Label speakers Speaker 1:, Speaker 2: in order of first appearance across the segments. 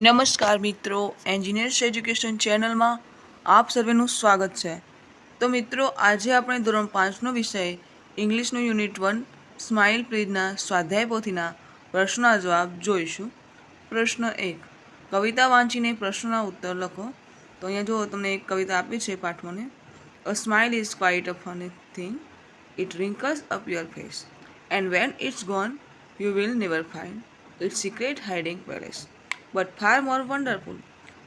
Speaker 1: નમસ્કાર મિત્રો engineers education ચેનલમાં આપ સર્વેનું સ્વાગત છે. તો મિત્રો, આજે આપણે ધોરણ પાંચનો વિષય ઇંગ્લિશનું યુનિટ વન સ્માઇલ પ્લીઝના સ્વાધ્યાય પોથીના પ્રશ્નના જવાબ જોઈશું. પ્રશ્ન એક, કવિતા વાંચીને પ્રશ્નના ઉત્તર લખો. તો અહીંયા જો તમને એક કવિતા આપી છે પાઠમાંને a smile is quite a funny thing it wrinkles up your face and when it's gone you will never find its secret hiding place but far more wonderful.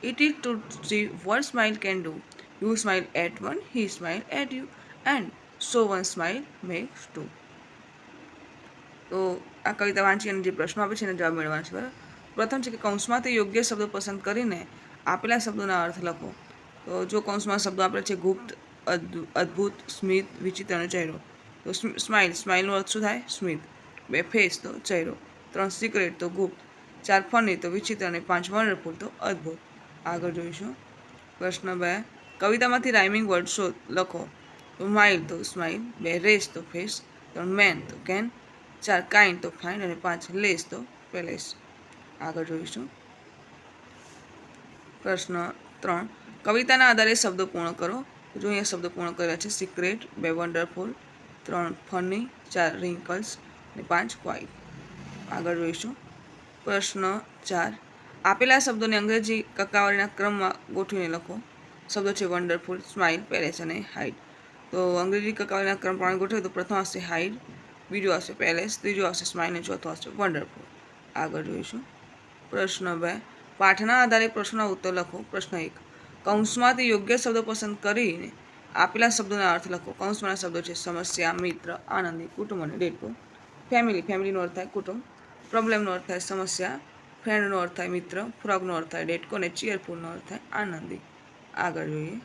Speaker 1: It is to see what smile can do. You smile at one, he smile at you, and so one smile makes two. તો આ કવિતા વાંચી અને જે પ્રશ્નો આપે છે એને જવાબ મેળવવાનો છે બરાબર? પ્રથમ છે કે કૌંસમાંથી યોગ્ય શબ્દો પસંદ કરીને આપેલા શબ્દોના અર્થ લખો. તો જો કૌંસમાં શબ્દો આપેલા છે ગુપ્ત અદ્ભુ- અદ્ભુત સ્મિત અને ચહેરો. તો સ્માઇલ સ્માઇલનો અર્થ શું થાય? સ્મિત. બે ફેસ તો ચહેરો. ત્રણ સિક્રેટ તો ગુપ્ત. ચાર ફની તો વિચિત્ર અને પાંચ વન્ડરફુલ તો અદ્ભુત. આગળ જોઈશું. પ્રશ્ન બે. કવિતામાંથી રાઇમિંગ વર્ડ શોધ. લખો. તો માઇલ તો સ્માઇલ બે રેસ તો ફેસ ત્રણ મેન તો કેન ચાર કાઇન તો ફાઇન અને પાંચ લેસ તો પેલેસ. આગળ જોઈશું. પ્રશ્ન ત્રણ. કવિતાના આધારે શબ્દો પૂર્ણ કરો. જો અહીંયા શબ્દો પૂર્ણ કર્યા છે સિક્રેટ બે વન્ડરફુલ ત્રણ ફની ચાર રિંકલ્સ અને પાંચ ક્વાઇટ આગળ જોઈશું. પ્રશ્ન ચાર. આપેલા શબ્દોને અંગ્રેજી કકાવારીના ક્રમમાં ગોઠવીને લખો. શબ્દો છે વન્ડરફુલ સ્માઇલ પેલેસ અને હાઇડ તો અંગ્રેજી કકાવારીના ક્રમ પ્રમાણે ગોઠવે તો પ્રથમ આવશે હાઇડ બીજો આવશે પેલેસ ત્રીજો આવશે સ્માઇલ અને ચોથો આવશે વન્ડરફુલ આગળ જોઈશું. પ્રશ્ન બે. પાઠના આધારે પ્રશ્નના ઉત્તર લખો. પ્રશ્ન એક. કૌંસમાંથી યોગ્ય શબ્દો પસંદ કરીને આપેલા શબ્દોના અર્થ લખો. કૌંસમાંના શબ્દો છે સમસ્યા, મિત્ર, આનંદી, કુટુંબ અને ડેટકો ફેમિલી ફેમિલીનો અર્થ થાય કુટુંબ. પ્રોબ્લેમનો અર્થ થાય, સમસ્યા, ફ્રેન્ડનો અર્થ થાય, મિત્ર, ફ્રોગનો અર્થ થાય, ડેટકો અને ચીયરફુલનો અર્થ થાય, આનંદી. આગળ જોઈએ.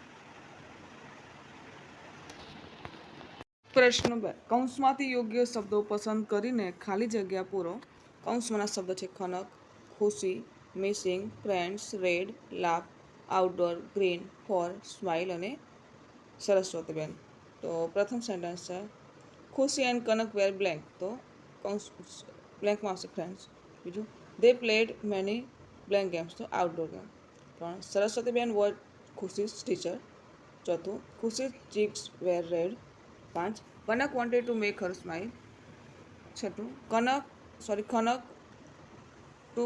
Speaker 1: પ્રશ્ન બે. કૌંસમાંથી યોગ્ય શબ્દો પસંદ કરીને ખાલી જગ્યા પૂરો. કૌંસમાંના શબ્દ છે Khanak, Khushi, missing, friends, red લાભ આઉટડોર, ગ્રીન, ફોર, સ્માઇલ અને સરસ્વતીબેન તો પ્રથમ સેન્ટેન્સ છે, ખુશી એન્ડ કનક વેર બ્લેન્ક. તો કૌંસ બ્લેન્કમાં આવશે ફ્રેન્ડ્સ બીજું they played many blank games તો આઉટડોર ગેમ ત્રણ સરસ્વતીબેન વોર ખુશી ટીચર ચોથું ખુશી ચીક્સ વેર રેડ પાંચ Kanak wanted to make her smile છઠ્ઠું Kanak sorry Kanak to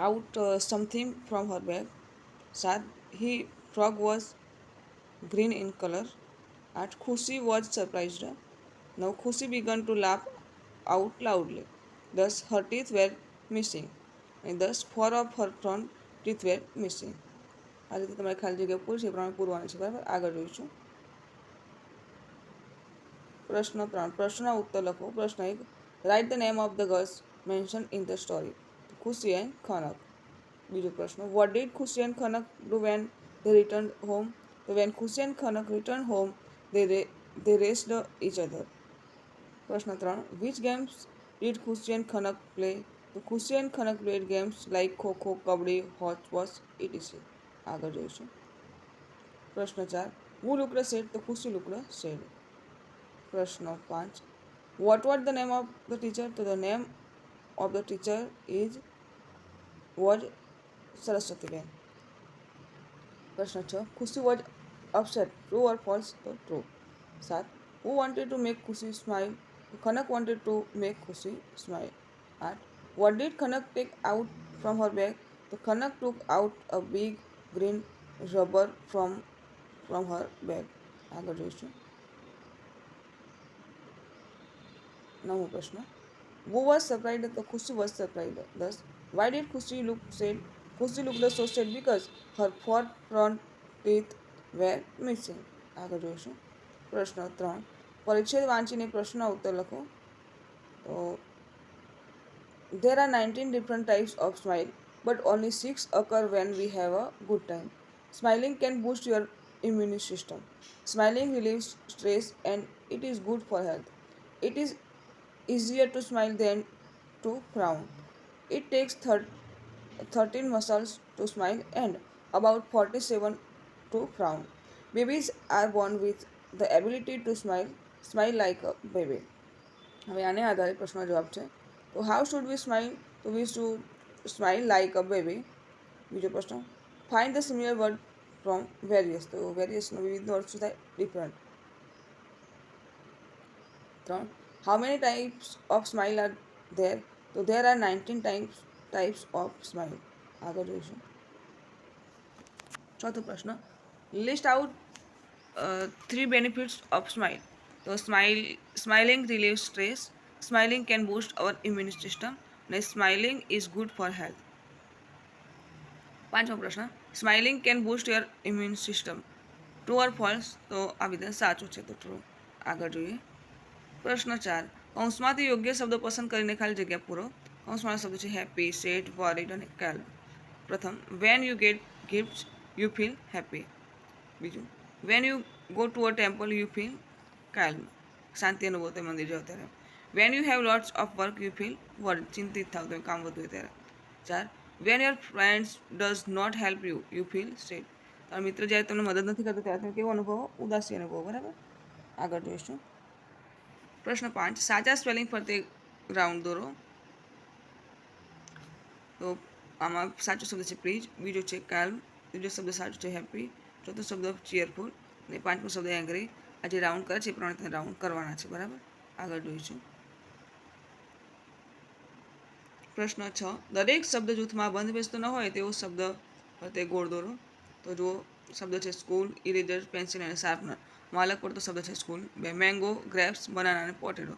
Speaker 1: out something from her bag સાત he frog was green in colour આઠ Khushi was surprised નવ Khushi began to laugh out loudly દસ her teeth were missing અને દસ four of her front teeth were missing આ રીતે તમારે ખાલી જગ્યા પૂરશે પ્રમાણે પૂરવાની છે, બરાબર? આગળ જોઈશું. પ્રશ્ન ત્રણ. પ્રશ્નના ઉત્તર લખો. પ્રશ્ન એક. Write the name of the girls mention in the story Khushi and Khanak. બીજો પ્રશ્ન. What did Khushi and Khanak do when they return home when Khushi and Khanak return home they રે ધે રેસ્ડ ઇચ અધર પ્રશ્ન ત્રણ. Which games did Khushi and Khanak play તો Khushi and Khanak played games like kho kho, kabaddi હોચ વોચ E T C આગળ જોઈશું. પ્રશ્ન ચાર. હું લુકડ શેડ તો ખુશી લુકડ શેડ પ્રશ્ન પાંચ. What what the name of the teacher તો the name of the teacher is was Saraswatiben પ્રશ્ન છ. Khushi was upset true or false તો ટ્રુ સાત. હું wanted to make Khushi smile Khanak wanted to make Khushi smile આઠ what did Khanak take out from her bag તો Khanak took out a big green rubber from from her bag આગળ જોઈશું. નવમો પ્રશ્ન. Who was surprise તો Khushi was surprise દસ why did Khushi look sad Khushi look the so sad because her four front teeth were missing આગળ જોઈશું. પ્રશ્ન ત્રણ. પરિચ્છેદ વાંચીને પ્રશ્નનો ઉત્તર લખો તો There are 19 different types of smile, but only 6 occur when we have a good time. Smiling can boost your immune system. Smiling relieves stress and it is good for health. It is easier to smile than to frown. It takes thir- 13 muscles to smile and about 47 to frown. Babies are born with the ability to smile, smile like a baby હવે આને આધારે પ્રશ્નનો જવાબ છે. તો how should we smile તો we should smile like a baby બીજો પ્રશ્ન find the similar word from various તો વેરિયસનો વિવિધનો અર્થ શું થાય? ડિફરન્ટ ત્રણ how many types of smile are there તો there are nineteen types types of smile આગળ જોઈશું. ચોથો પ્રશ્ન list out three benefits of smile તો smile smiling relieve stress smiling can boost our immune system અને smiling is good for health પાંચમો પ્રશ્ન smiling can boost your immune system true or false તો આ વિધાન સાચું છે તો ટ્રુ આગળ જોઈએ પ્રશ્ન ચાર કૌંસમાંથી યોગ્ય શબ્દો પસંદ કરીને ખાલી જગ્યા પૂરો કૌંસમાં શબ્દ છે હેપી સેટ વોરિડ અને કેલ પ્રથમ when you get gift you feel happy બીજું when you go to a temple you feel calm. શાંતિ અનુભવ તમે મંદિર જાઓ ત્યારે. When you have lots of work you feel worried ચિંતિત થાવ તમે, કામ વધુ ત્યારે. ચાર when your friends does not help you you feel state તારા મિત્ર જ્યારે તમને મદદ નથી કરતો ત્યારે તમે કેવો અનુભવો? ઉદાસી અનુભવો, બરાબર? આગળ જોઈશું. પ્રશ્ન પાંચ, સાચા સ્પેલિંગ ફરતે રાઉન્ડ દોરો. તો આમાં સાચો શબ્દ છે પ્લીઝ બીજો છે કાલ્મ ત્રીજો શબ્દ સાચો છે હેપી ચોથો શબ્દ ચીયરફુલ અને પાંચમો શબ્દ એંગ્રી આ જે રાઉન્ડ કરે છે, એ પ્રમાણે રાઉન્ડ કરવાના છે, બરાબર? આગળ જોઈશું. પ્રશ્ન છ. દરેક શબ્દ જૂથમાં બંધ બેસતો ન હોય તેવો શબ્દ તે ગોળ દોરો. તો જુઓ, શબ્દ છે સ્કૂલ ઇરેઝર પેન્સિલ અને શાર્પનર માલક પડતો શબ્દ છે સ્કૂલ બે મેંગો ગ્રેપ્સ બનાના અને પોટેટો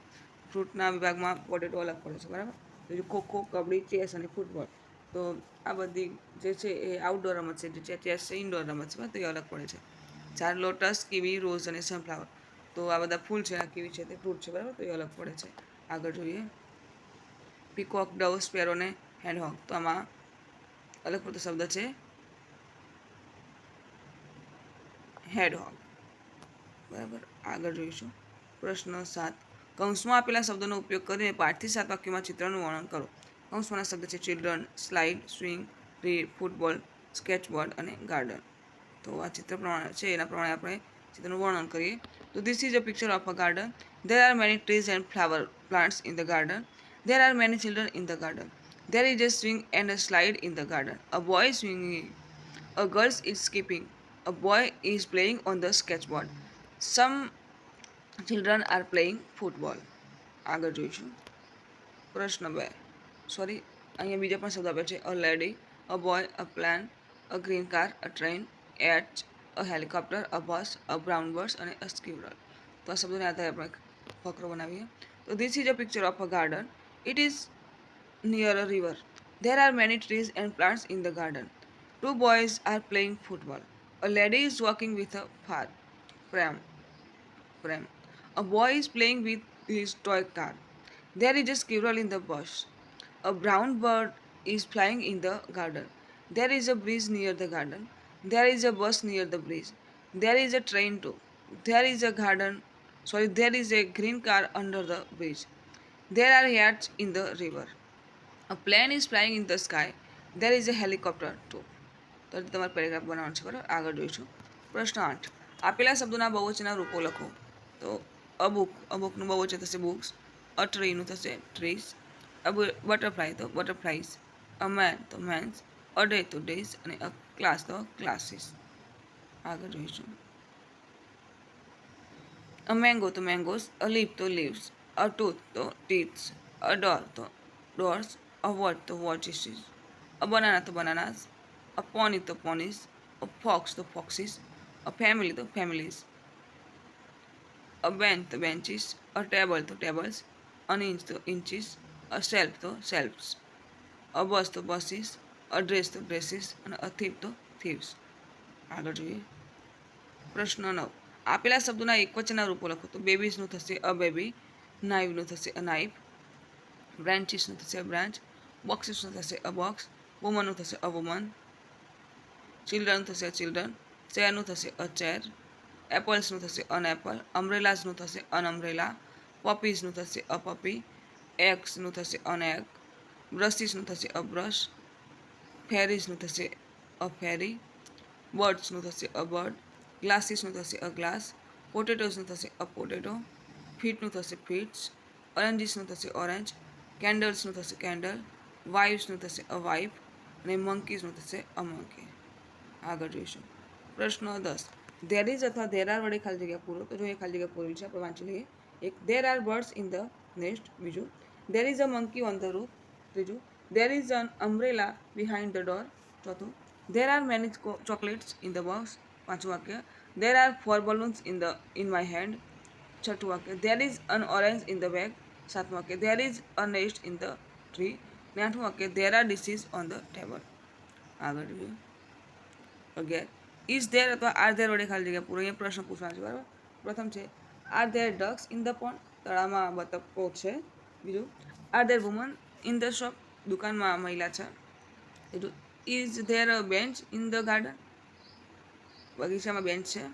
Speaker 1: ફ્રૂટના વિભાગમાં પોટેટો અલગ પડે છે, બરાબર? બીજું ખોખો કબડ્ડી ચેસ અને ફૂટબોલ તો આ બધી જે છે એ આઉટડોર રમત છે, જે ચેસ છે ઇન્ડોર રમત છે તો અલગ પડે છે. ચાર લોટસ કીવી રોઝ અને સનફ્લાવર. તો આ બધા ફૂલ છે આ કીવી છે તે ફ્રૂટ છે, બરાબર? તો એ અલગ પડે છે. આગળ જોઈએ. પીકોક, ડવ, સ્પેરો ને હેન્ડહોગ. તો આમાં અલગ પડતો શબ્દ છે હેડહોગ બરાબર? આગળ જોઈશું. પ્રશ્ન સાત. કૌંસમાં આપેલા શબ્દોનો ઉપયોગ કરીને પાંચથી સાત વાક્યોમાં ચિત્રનું વર્ણન કરો. કૌંસમાંના શબ્દ છે children, slide, swing, read, football, skateboard અને ગાર્ડન. તો આ ચિત્ર પ્રમાણે છે, એના પ્રમાણે આપણે ચિત્રનું વર્ણન કરીએ. તો this is a picture of a garden there are many trees and flower plants in the garden there are many children in the garden there is a swing and a slide in the garden a boy swinging a girls is skipping a boy is playing on the skateboard some children are playing football આગળ જોઈશું. પ્રશ્ન બે. Sorry અહીંયા બીજા પણ શબ્દ આપ્યા છે. A lady a boy a plane a green car a train H a helicopter a bus a brown bears અને અ સ્કીવરલ તો આ શબ્દોને આધારે આપણે ફકરો બનાવીએ તો this is a picture of a garden it is near a river there are many trees and plants in the garden two boys are playing football a lady is walking with a far pram pram A boy is playing with his toy car. There is a squirrel in the bush. A brown bird is flying in the garden. There is a bridge near the garden. There is a bus near the bridge. There is a train too. There is a garden. Sorry, there is a green car under the bridge. There are yachts in the river. A plane is flying in the sky. There is a helicopter too. તો તમારે paragraph બનાવવાનો છે બરાબર આગળ જોઈશું પ્રશ્ન આઠ આપેલા શબ્દોના બહુવચના રૂપો લખો તો અબુક અબુકનું બહુવચન થશે બુક્સ અ ટ્રીનું થશે ટ્રીસ બટરફ્લાય તો બટરફ્લાઈઝ અ મેન તો મેન્સ અ ડે તો ડેઝ અને અ ક્લાસ તો ક્લાસીસ આગળ જોઈશું અ મેંગો તો મેંગોઝ અ લીપ તો લીવ્સ અ ટૂથ તો ટીથ્સ અ ડોર તો ડોર્સ અ વોચ તો વોચિસ અ બનાના તો બનાનાસ a pony તો ponies, a fox તો foxes, a family તો families, a bench તો benches, a table તો tables, an inch તો inches, a shelf તો shelves, a bus તો buses, dress તો ડ્રેસીસ અને thief તો થીવ્સ આગળ જોઈએ પ્રશ્ન નવ આપેલા શબ્દોના એકવચનના રૂપો લખો તો બેબીઝનું થશે અ બેબી નાઇવનું થશે અ નાઇફ બ્રાન્ચીસનું થશે અ બ્રાન્ચ બોક્સીસનું થશે અ બોક્સ વુમનનું થશે અ વુમન ચિલ્ડ્રન થશે ચિલ્ડ્રન ચેરનું થશે અ ચેર એપલ્સનું થશે અન એપલ અમ્બ્રેલાઝનું થશે અન અમ્બ્રેલા પપીઝનું થશે અ પપી એગ્સનું થશે અન એગ બ્રશીસનું થશે અ બ્રશ ફેરીઝનું થશે અ ફેરી બર્ડ્સનું થશે અ બર્ડ ગ્લાસીસનું થશે અ ગ્લાસ પોટેટોઝનું થશે અ પોટેટો ફીટનું થશે ફીટ્સ ઓરેન્જીસનું થશે ઓરેન્જ કેન્ડલ્સનું થશે કેન્ડલ વાઇફ્સનું થશે અ વાઇફ અને મંકીઝનું થશે અ મંકી આગળ જોઈશું. પ્રશ્ન દસ. ધેર ઇઝ અથવા ધેર આર વડે ખાલી જગ્યા પૂરો. તો એ ખાલી જગ્યા પૂરી છે, આપણે વાંચી લઈએ. એક there are birds in the nest બીજું there is a monkey on the roof ત્રીજું there is an umbrella behind the door. ચોથું there are many chocolates in the box પાંચું વાક્ય There are four balloons in the in my hand છઠ્ઠું વાક્ય There is an orange in the bag સાતમું વાક્ય There is a nest in the tree. ને આઠમું વાક્ય There are dishes on the table. આગળ જોઈએ અગિયાર ઇઝ ધેર અથવા આર ધેર વડે ખાલી જગ્યા પૂરો અહીંયા પ્રશ્ન પૂછવાનો છે બરાબર પ્રથમ છે are there ducks in the pond તળાવમાં બતકો છે બીજું are there woman in the shop દુકાનમાં મહિલા છે. Is there bench in the garden બગીચામાં બેન્ચ છે.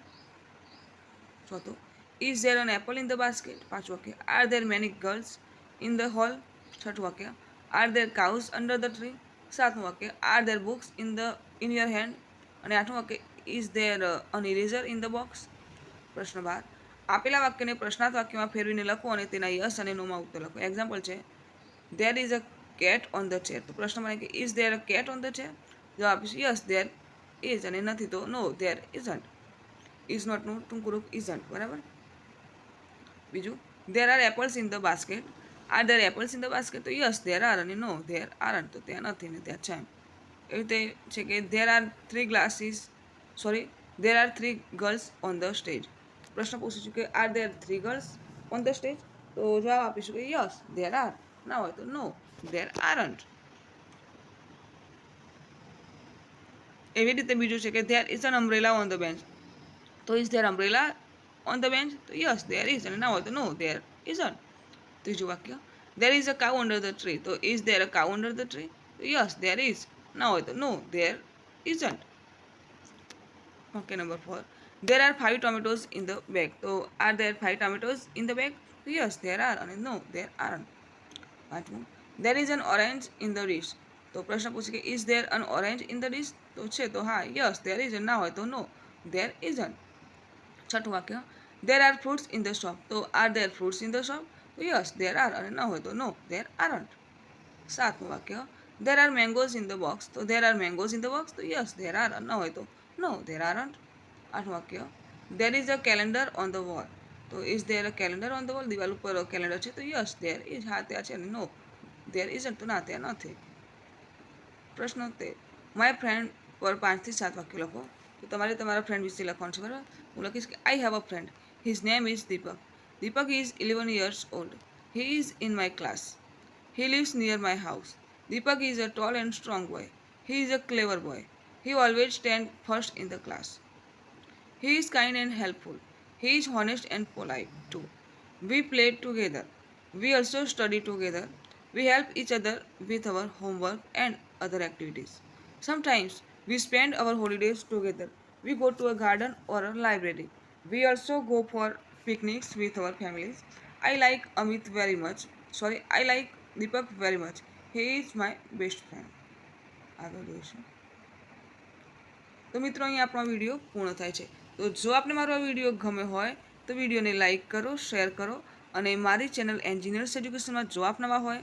Speaker 1: ચોથું is there an apple in the basket પાંચ વાક્ય. Are there many girls in the hall છઠ્ઠું વાક્ય. Are there cows under the tree સાતમું વાક્ય. Are there books in the in your hand અને આઠમું વાક્ય. Is there an eraser in the box પ્રશ્ન બાર. આપેલા વાક્યને પ્રશ્નાર્થ વાક્યમાં ફેરવીને લખો અને તેના યસ અને નોમાં ઉત્તર લખો. એક્ઝામ્પલ છે. There is a cat on the chair તો પ્રશ્ન મને કે is there a cat on the chair જવાબ આપીશું યસ ધેર ઇઝ અને નથી તો નો ધેર ઇઝન્ટ ઇઝ નોટનું ટૂંકું રૂપ ઇઝન્ટ બરાબર? બીજું there are apples in the basket are there apples in the basket તો યસ ધેર આર અને નો ધેર આર તો ત્યાં નથી ને ત્યાં છે. એવી રીતે છે કે there are three glasses sorry there are three girls on the stage પ્રશ્ન પૂછીશું કે are there three girls on the stage તો જવાબ આપીશું કે યસ ધેર આર ના હોય તો નો ધેર aren't. એવી રીતે બીજું છે કે there is an umbrella on the bench તો is there umbrella on the bench તો યસ ધેર ઇઝ અને ના હોય તો નો ધેર ઇઝન્ટ ત્રીજું વાક્ય there is a cow under the tree તો is there a cow under the tree તો યસ ધેર ઇઝ ના હોય તો no there isn't okay number four there are five tomatoes in the bag તો are there five tomatoes in the bag yes there are અને no there are પાંચમું. There is an orange in the dish તો પ્રશ્ન પૂછે કે is there an orange in the dish તો છે તો, હા યસ ધેર ઇઝ ના હોય તો નો ધેર અન છઠ્ઠું વાક્ય there are fruits in the shop તો are there fruits in the shop તો યસ દેર આર અને ન હોય તો નો ધેર આરન્ટ સાતમું વાક્ય there are mangoes in the box તો there are mangoes in the box તો યસ ધેર આર ન હોય તો નો ધેર આરન્ટ આઠમું વાક્ય there is a calendar on the wall તો is there a calendar on the wall દિવાલ ઉપર કેલેન્ડર છે, તો યસ ધેર ઇઝ હા, ત્યાં છે અને નો ધેર ઇઝન્ટ તો ના ત્યાં નથી પ્રશ્ન તે માય ફ્રેન્ડ પર પાંચથી સાત વાક્ય લખો તો તમારે તમારા ફ્રેન્ડ વિશે લખવાનું છે બરાબર હું લખીશ કે I have a friend his name is Deepak Deepak is eleven years old he is in my class he lives near my house. Deepak is a tall and strong boy. He is a clever boy. He always stands first in the class. He is kind and helpful. He is honest and polite too. We play together. We also study together. We help each other with our homework and other activities. Sometimes we spend our holidays together. We go to a garden or a library. We also go for picnics with our families. I like Amit very much. Sorry, I like Deepak very much. He is my best friend. આગળ જોઈશું તો મિત્રો અહીં આપણો video પૂર્ણ થાય છે તો જો આપને મારો આ વીડિયો ગમે હોય તો વિડીયોને લાઇક કરો શેર કરો અને મારી ચેનલ એન્જિનિયર્સ એજ્યુકેશનમાં જો આપ નવા હોય